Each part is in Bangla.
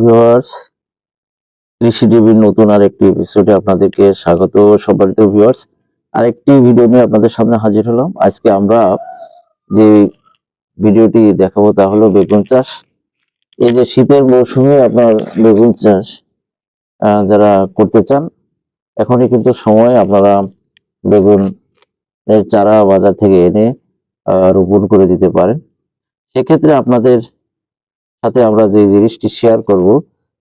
ভিউয়ার্স কৃষি টিভির নতুন আরেকটি এপিসোডে আপনাদেরকে স্বাগত সম্মানিত ভিউয়ার্স আরেকটি ভিডিও নিয়ে আপনাদের সামনে হাজির হলাম। আজকে আমরা যে ভিডিওটি দেখাবো তা হলো বেগুন চাষ। এই যে শীতের মৌসুমে আপনার বেগুন চাষ যারা করতে চান, এখনই কিন্তু সময় আপনারা বেগুন এর চারা বাজার থেকে এনে রোপণ করে দিতে পারেন। সেক্ষেত্রে আপনাদের সাথে আমরা যে জিনিসটি শেয়ার করব,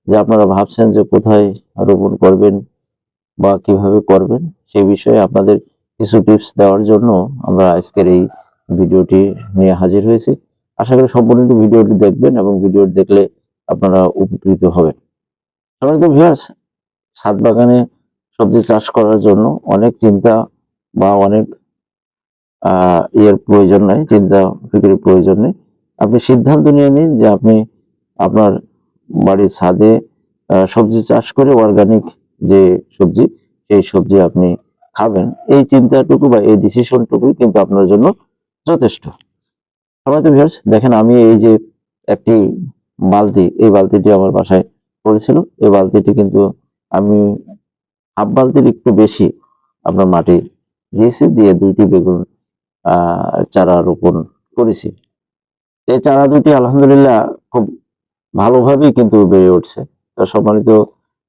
যে আপনারা ভাবছেন যে কোথায় রোপণ করবেন বা কীভাবে করবেন, সেই বিষয়ে আপনাদের কিছু টিপস দেওয়ার জন্য আমরা আজকের এই ভিডিওটি নিয়ে হাজির হয়েছি। আশা করি সম্পূর্ণ ভিডিওটি দেখবেন এবং ভিডিওটি দেখলে আপনারা উপকৃত হবেন। সম্মানিত ভিউয়ার্স ছাদ বাগানে সবজি চাষ করার জন্য অনেক চিন্তা বা অনেক ইয়ের প্রয়োজন নাই, চিন্তা, ফিকিরের প্রয়োজন নেই। আপনি সিদ্ধান্ত নিয়ে নিন যে আপনি আপনার বাড়ির ছাদে সবজি চাষ করে অর্গানিক যে সবজি, সেই সবজি আপনি খাবেন। এই চিন্তাটুকু বা এই ডিসিশনটুকুই কিন্তু আপনার জন্য যথেষ্ট। ভিউয়ার্স দেখেন আমি এই যে একটি বালতি, এই বালতিটি আমার বাসায় পড়েছিল। এই বালতিটি কিন্তু আমি হাফ বালতির একটু বেশি আপনার মাটি দিয়েছি, দিয়ে দুইটি বেগুন চারা রোপণ করেছি। এই চারা দুটি আলহামদুলিল্লাহ খুব ভালোভাবেই কিন্তু বেড়ে উঠছে। তো সম্মানিত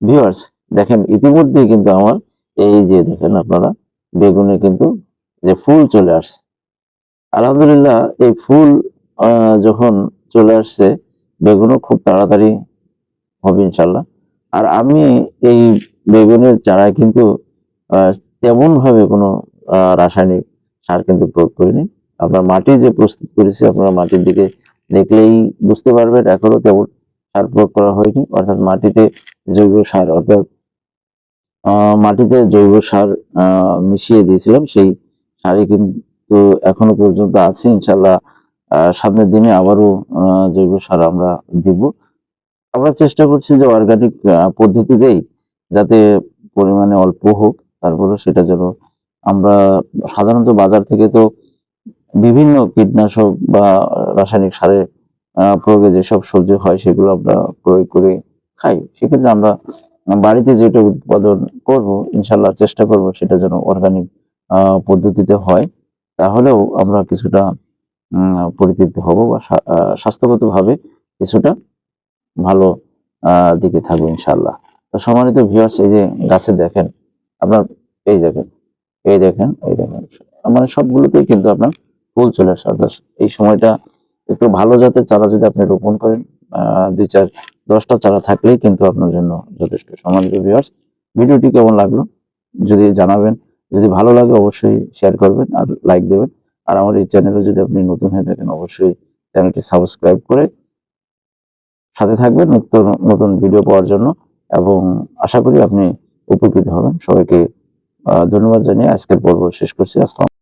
ভিউয়ার্স দেখেন ইতিমধ্যেই কিন্তু আমার এই যে দেখেন আপনারা, বেগুনে কিন্তু যে ফুল চলে আসছে। আলহামদুলিল্লাহ এই ফুল যখন চলে আসছে, বেগুনও খুব তাড়াতাড়ি হবে ইনশাল্লাহ আর আমি এই বেগুনের চারায় কিন্তু তেমন ভাবে কোনো রাসায়নিক সার কিন্তু প্রয়োগ করিনি। আপনার মাটি যে প্রস্তুত করেছি, আপনারা মাটির দিকে দেখলেই বুঝতে পারবেন এখনও তেমন সার প্রয়োগ করা হয়নি, অর্থাৎ মাটিতে জৈব সার, অর্থাৎ মাটিতে জৈব সার মিশিয়ে দিয়েছিলাম, সেই সারই কিন্তু এখনও পর্যন্ত আছে ইনশাল্লাহ সামনের দিনে আবারও জৈব সার আমরা দিব। আমরা চেষ্টা করছি যে অর্গানিক পদ্ধতিতেই যাতে পরিমাণে অল্প হোক তারপরে সেটা যেন আমরা সাধারণত বাজার থেকে তো বিভিন্ন কীটনাশক বা রাসায়নিক সারে আহ, প্রয়োগে যেসব সবজি হয় সেগুলো আমরা প্রয়োগ করে খাই। সেক্ষেত্রে আমরা বাড়িতে যেটা উৎপাদন করব ইনশাল্লাহ চেষ্টা করব সেটা যেন অর্গানিক পদ্ধতিতে হয়। তাহলেও আমরা কিছুটা পরিতৃপ্ত হব বা স্বাস্থ্যগতভাবে কিছুটা ভালো দিকে থাকব ইনশাল্লাহ তো সম্মানিত ভিউয়ার্স এই যে গাছে দেখেন আপনার এই দেখেন এই দেখেন এই দেখেন মানে সবগুলোতেই কিন্তু আপনার ফুল চলে আসে। অর্থাৎ এই সময়টা একটু ভালো জাতের চারা যদি আপনি রোপণ করেন দুই চার, দশটা চারা থাকলেই কিন্তু আপনার জন্য যথেষ্ট। সম্মানিত ভিউয়ার্স ভিডিওটি কেমন লাগল যদি জানাবেন। যদি ভালো লাগে অবশ্যই শেয়ার করবেন আর লাইক দেবেন। আর আমার এই চ্যানেলে যদি আপনি নতুন হয়ে থাকেন, অবশ্যই চ্যানেলটি সাবস্ক্রাইব করে সাথে থাকবেন নতুন নতুন ভিডিও পাওয়ার জন্য। এবং আশা করি আপনি উপকৃত হবেন। সবাইকে ধন্যবাদ জানিয়ে আজকের পর্ব শেষ করছি। আসসালাম